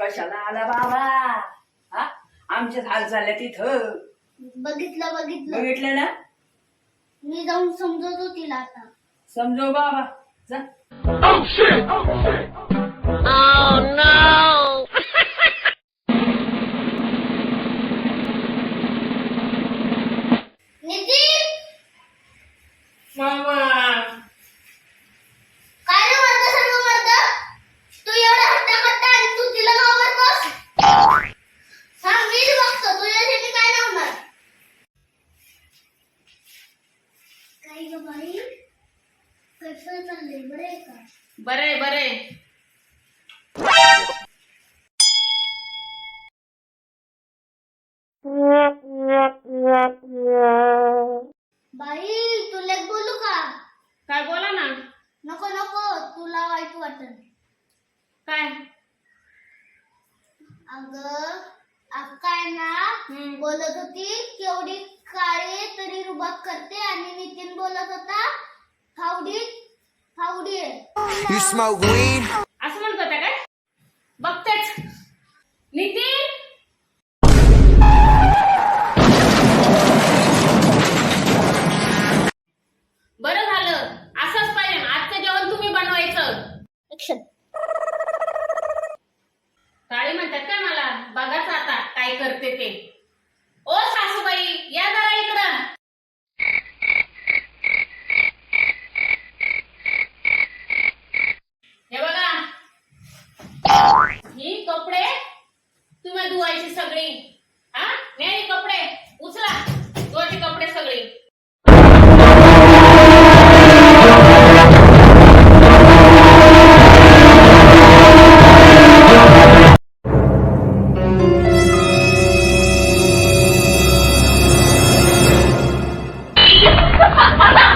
कशाला आला बाबा? हा? आमच्या हाल झाल्या तिथं. बघितलं बघितलं. बघितलं ना? मी जाऊन समजवतो तिला आता. समजव बाबा. जा. नितीन? मामा. काय रे मर्द सर्व मर्द तू एवढा हट्टा कट्टा आणि तू तिला नाव मारतोस सांग मीच बघतो तुझ्यासाठी काय नाव मार काय ग बाई? कसं चाललंय बरं आहे का बरे. बरे बाई तुला एक बोलू का? काय बोला ना. नको नको तुला वाईट वाटत काय? अगं अक्का आहे ना हम्म. बोलत होती केवढी काळी तरी रुबाब करते आणि नितीन बोलत होता फावडी फावडी You smoke weed? असं म्हणत होता काय? बघतेच. नितीन? बर झालं. असंच पाहिजे. आजचं जेवण तुम्ही बनवायचं. काळी म्हणतात काय मला? बघाच आता काय करते ते. तुम्ही धुवायची सगळी. हा? न्याय कपडे. उचला. धुवायचे कपडे सगळे. Ha ha ha!